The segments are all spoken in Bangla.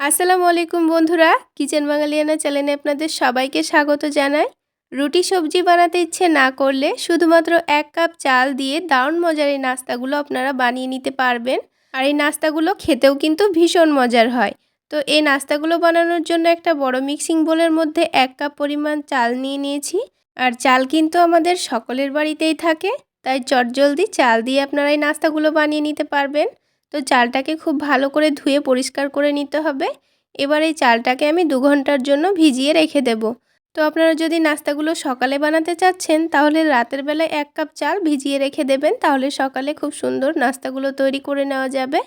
আসসালামু আলাইকুম বন্ধুরা, কিচেন বাঙালিয়ানা চ্যানেলে আপনাদের সবাইকে স্বাগত জানাই। রুটি সবজি বানাতে ইচ্ছে না করলে শুধুমাত্র এক কাপ চাল দিয়ে দারুণ মজার এই নাস্তাগুলো আপনারা বানিয়ে নিতে পারবেন। আর এই নাস্তাগুলো খেতেও কিন্তু ভীষণ মজার হয়। তো এই নাস্তাগুলো বানানোর জন্য একটা বড় মিক্সিং বোলের মধ্যে এক কাপ পরিমাণ চাল নিয়ে নিয়েছি। আর চাল কিন্তু আমাদের সকলের বাড়িতেই থাকে, তাই চটজলদি চাল দিয়ে আপনারা এই নাস্তাগুলো বানিয়ে নিতে পারবেন। তো চালটাকে খুব ভালো করে ধুয়ে পরিষ্কার করে নিতে হবে। এবার এই চালটাকে আমি দু ঘণ্টার জন্য ভিজিয়ে রেখে দেব। তো আপনারা যদি নাস্তাগুলো সকালে বানাতে চাচ্ছেন, তাহলে রাতের বেলায় এক কাপ চাল ভিজিয়ে রেখে দেবেন, তাহলে সকালে খুব সুন্দর নাস্তাগুলো তৈরি করে নেওয়া যাবে।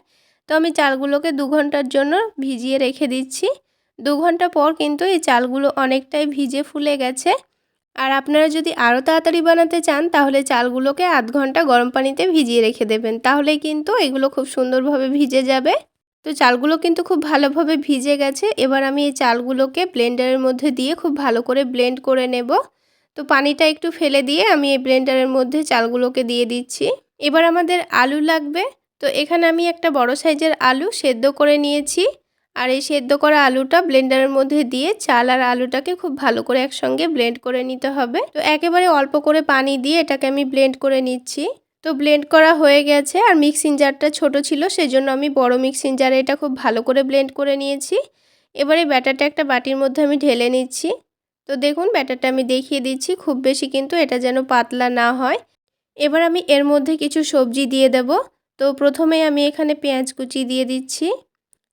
তো আমি চালগুলোকে দু ঘণ্টার জন্য ভিজিয়ে রেখে দিচ্ছি। দু ঘণ্টা পর কিন্তু এই চালগুলো অনেকটাই ভিজে ফুলে গেছে। আর আপনারা যদি আরও তাড়াতাড়ি বানাতে চান, তাহলে চালগুলোকে আধ ঘণ্টা গরম পানিতে ভিজিয়ে রেখে দেবেন। তাহলেই কিন্তু এগুলো খুব সুন্দরভাবে ভিজে যাবে। তো চালগুলো কিন্তু খুব ভালোভাবে ভিজে গেছে। এবার আমি এই চালগুলোকে ব্লেন্ডারের মধ্যে দিয়ে খুব ভালো করে ব্লেন্ড করে নেব। তো পানিটা একটু ফেলে দিয়ে আমি এই ব্লেন্ডারের মধ্যে চালগুলোকে দিয়ে দিচ্ছি। এবার আমাদের আলু লাগবে। তো এখানে আমি একটা বড় সাইজের আলু সেদ্ধ করে নিয়েছি। আর এই সেদ্ধ করা আলুটা ব্লেন্ডারের মধ্যে দিয়ে চাল আর আলুটাকে খুব ভালো করে একসঙ্গে ব্লেন্ড করে নিতে হবে। তো একেবারে অল্প করে পানি দিয়ে এটাকে আমি ব্লেন্ড করে নিচ্ছি। তো ব্লেন্ড করা হয়ে গেছে আর মিক্সিং জারটা ছোট ছিল, সেজন্য আমি বড় মিক্সিং জারে এটা খুব ভালো করে ব্লেন্ড করে নিয়েছি। এবারে ব্যাটারটা একটা বাটির মধ্যে আমি ঢেলে নিচ্ছি। তো দেখুন, ব্যাটারটা আমি দেখিয়ে দিচ্ছি, খুব বেশি কিন্তু এটা যেন পাতলা না হয়। এবার আমি এর মধ্যে কিছু সবজি দিয়ে দেব। তো প্রথমে আমি এখানে পেঁয়াজ কুচি দিয়ে দিচ্ছি।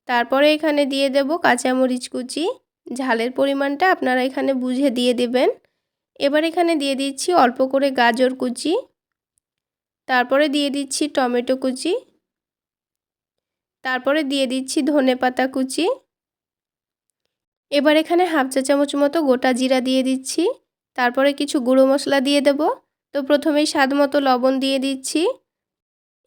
তারপরে এখানে দিয়ে দেব কাঁচামরিচ কুচি। ঝালের পরিমাণটা আপনারা এখানে বুঝে দিয়ে দেবেন। এবার এখানে দিয়ে দিচ্ছি অল্প করে গাজর কুচি। তারপরে দিয়ে দিচ্ছি টমেটো কুচি। তারপরে দিয়ে দিচ্ছি ধনে পাতা কুচি। এবার এখানে হাফ চা চামচ মতো গোটা জিরা দিয়ে দিচ্ছি। তারপরে কিছু গুঁড়ো মশলা দিয়ে দেব। তো প্রথমেই স্বাদ মতো লবণ দিয়ে দিচ্ছি।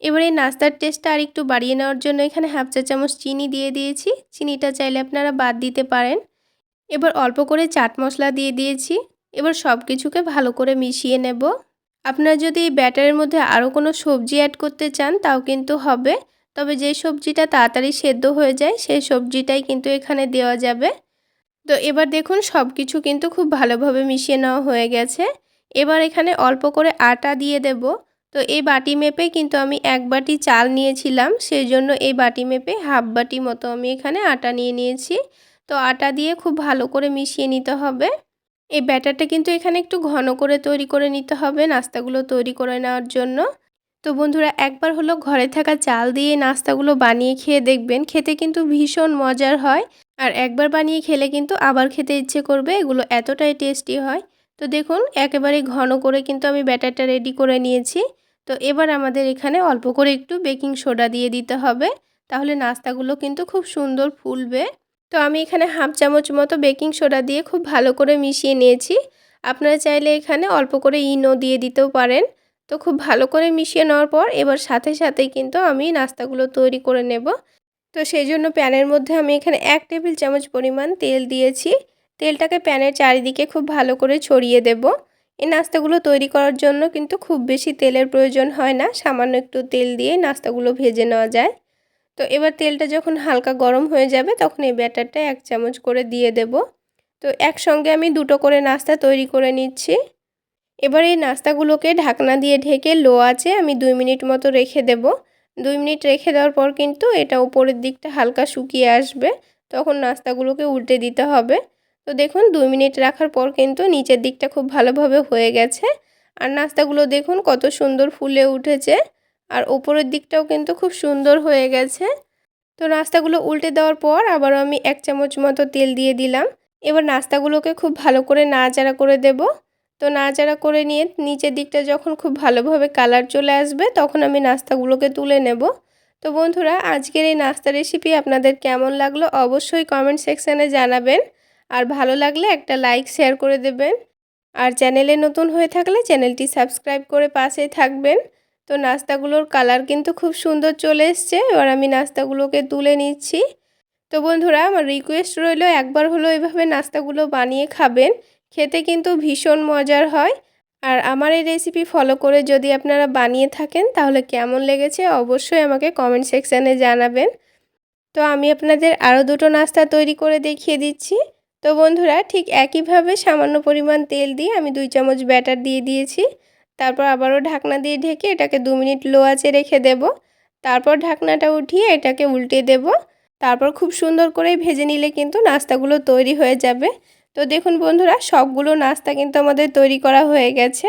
এবার এই নাস্তার টেস্টটা আর একটু বাড়িয়ে নেওয়ার জন্য এখানে হাফ চা চামচ চিনি দিয়ে দিয়েছি। চিনিটা চাইলে আপনারা বাদ দিতে পারেন। এবার অল্প করে চাট মশলা দিয়ে দিয়েছি। এবার সব কিছুকে ভালো করে মিশিয়ে নেব। আপনারা যদি এই ব্যাটারের মধ্যে আরও কোনো সবজি অ্যাড করতে চান, তাও কিন্তু হবে। তবে যে সবজিটা তাড়াতাড়ি সেদ্ধ হয়ে যায়, সেই সবজিটাই কিন্তু এখানে দেওয়া যাবে। তো এবার দেখুন সব কিছু কিন্তু খুব ভালোভাবে মিশিয়ে নেওয়া হয়ে গেছে। এবার এখানে অল্প করে আটা দিয়ে দেবো। তো এই বাটি মেপে কিন্তু আমি এক বাটি চাল নিয়েছিলাম সেই জন্য এই বাটি মেপে হাফ বাটি মতো আমি এখানে আটা নিয়ে নিয়েছি। তো আটা দিয়ে খুব ভালো করে মিশিয়ে নিতে হবে। এই ব্যাটারটা কিন্তু এখানে একটু ঘন করে তৈরি করে নিতে হবে নাস্তাগুলো তৈরি করে নেওয়ার জন্য। তো বন্ধুরা, একবার হলো ঘরে থাকা চাল দিয়ে নাস্তাগুলো বানিয়ে খেয়ে দেখবেন, খেতে কিন্তু ভীষণ মজার হয়। আর একবার বানিয়ে খেলে কিন্তু আবার খেতে ইচ্ছে করবে, এগুলো এতটাই টেস্টি হয়। তো দেখুন, একেবারে ঘন করে কিন্তু আমি ব্যাটারটা রেডি করে নিয়েছি। তো এবার আমাদের এখানে অল্প করে একটু বেকিং সোডা দিয়ে দিতে হবে। তাহলে নাস্তাগুলো কিন্তু খুব সুন্দর ফুলবে। তো আমি এখানে হাফ চামচ মতো বেকিং সোডা দিয়ে খুব ভালো করে মিশিয়ে নিয়েছি। আপনারা চাইলে এখানে অল্প করে ইনো দিয়ে দিতেও পারেন। তো খুব ভালো করে মিশিয়ে নেওয়ার পর এবার সাথে সাথেই কিন্তু আমি নাস্তাগুলো তৈরি করে নেব। তো সেই জন্য প্যানের মধ্যে আমি এখানে এক টেবিল চামচ পরিমাণ তেল দিয়েছি। তেলটাকে প্যানের চারিদিকে খুব ভালো করে ছড়িয়ে দেবো। এই নাস্তাগুলো তৈরি করার জন্য কিন্তু খুব বেশি তেলের প্রয়োজন হয় না। সামান্য একটু তেল দিয়ে নাস্তাগুলো ভেজে নেওয়া যায়। তো এবার তেলটা যখন হালকা গরম হয়ে যাবে, তখন এই ব্যাটারটা এক চামচ করে দিয়ে দেব। তো একসঙ্গে আমি দুটো করে নাস্তা তৈরি করে নিচ্ছি। এবার এই নাস্তাগুলোকে ঢাকনা দিয়ে ঢেকে লো আছে আমি দুই মিনিট মতো রেখে দেব। দুই মিনিট রেখে দেওয়ার পর কিন্তু এটা উপরের দিকটা হালকা শুকিয়ে আসবে। তখন নাস্তাগুলোকে উল্টে দিতে হবে। তো দেখুন, দুই মিনিট রাখার পর কিন্তু নিচের দিকটা খুব ভালোভাবে হয়ে গেছে। আর নাস্তাগুলো দেখুন, কত সুন্দর ফুলে উঠেছে। আর ওপরের দিকটাও কিন্তু খুব সুন্দর হয়ে গেছে। তো নাস্তাগুলো উল্টে দেওয়ার পর আবারও আমি এক চামচ মতো তেল দিয়ে দিলাম। এবার নাস্তাগুলোকে খুব ভালো করে নাড়াচাড়া করে দেব। তো নাড়াচাড়া করে নিয়ে নিচের দিকটা যখন খুব ভালোভাবে কালার চলে আসবে, তখন আমি নাস্তাগুলোকে তুলে নেব। তো বন্ধুরা, আজকের এই নাস্তা রেসিপি আপনাদের কেমন লাগল অবশ্যই কমেন্ট সেকশানে জানাবেন। আর ভালো লাগলে একটা লাইক, শেয়ার করে দেবেন। আর চ্যানেলে নতুন হয়ে থাকলে চ্যানেলটি সাবস্ক্রাইব করে পাশেই থাকবেন। তো নাস্তাগুলোর কালার কিন্তু খুব সুন্দর চলে এসছে। এবার আমি নাস্তাগুলোকে তুলে নিচ্ছি। তো বন্ধুরা, আমার রিকোয়েস্ট রইল, একবার হলো এভাবে নাস্তাগুলো বানিয়ে খাবেন। খেতে কিন্তু ভীষণ মজার হয়। আর আমার এই রেসিপি ফলো করে যদি আপনারা বানিয়ে থাকেন, তাহলে কেমন লেগেছে অবশ্যই আমাকে কমেন্ট সেকশানে জানাবেন। তো আমি আপনাদের আরও দুটো নাস্তা তৈরি করে দেখিয়ে দিচ্ছি। তো বন্ধুরা, ঠিক একইভাবে সামান্য পরিমাণ তেল দিয়ে আমি দুই চামচ ব্যাটার দিয়ে দিয়েছি। তারপর আবারও ঢাকনা দিয়ে ঢেকে এটাকে দু মিনিট লো আঁচে রেখে দেব। তারপর ঢাকনাটা উঠিয়ে এটাকে উল্টে দেব। তারপর খুব সুন্দর করে ভেজে নিলে কিন্তু নাস্তাগুলো তৈরি হয়ে যাবে। তো দেখুন বন্ধুরা, সবগুলো নাস্তা কিন্তু আমাদের তৈরি করা হয়ে গেছে।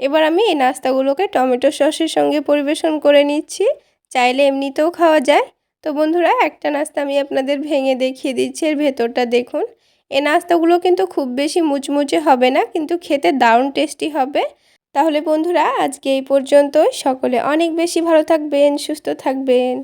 এবার আমি এই নাস্তাগুলোকে টমেটো সসের সঙ্গে পরিবেশন করে নিচ্ছি। চাইলে এমনিতেও খাওয়া যায়। তো বন্ধুরা, একটা নাস্তা আমি আপনাদের ভেঙে দেখিয়ে দিচ্ছি, এর ভেতরটা দেখুন। এই নাস্তাগুলো কিন্তু খুব বেশি মুচমুচে হবে না, কিন্তু খেতে দারুণ টেস্টি হবে। তাহলে বন্ধুরা, আজকে এই পর্যন্ত সকলে অনেক বেশি ভালো থাকবেন, সুস্থ থাকবেন।